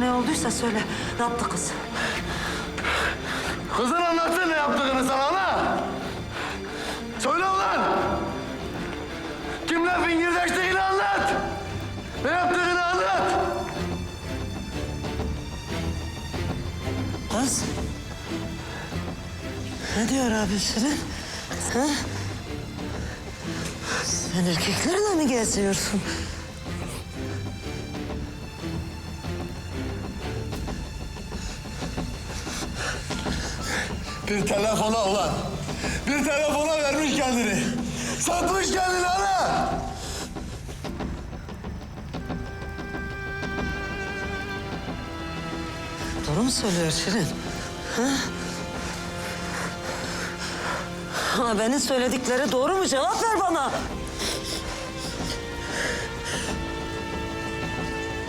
Ne olduysa söyle. Ne yaptı kız? Kızın anlatsın ne yaptığını sana ana. Söyle ulan. Kimle fingirdeştiğini anlat. Ne yaptığını anlat. Kız. Ne diyor abi senin? Ha? Sen erkeklerle mi geziyorsun? Bir telefona ulan. Bir telefona vermiş kendini. Satmış kendini ana. Doğru mu söylüyor Şirin? Ha? Ha, benim söyledikleri doğru mu? Cevap ver bana.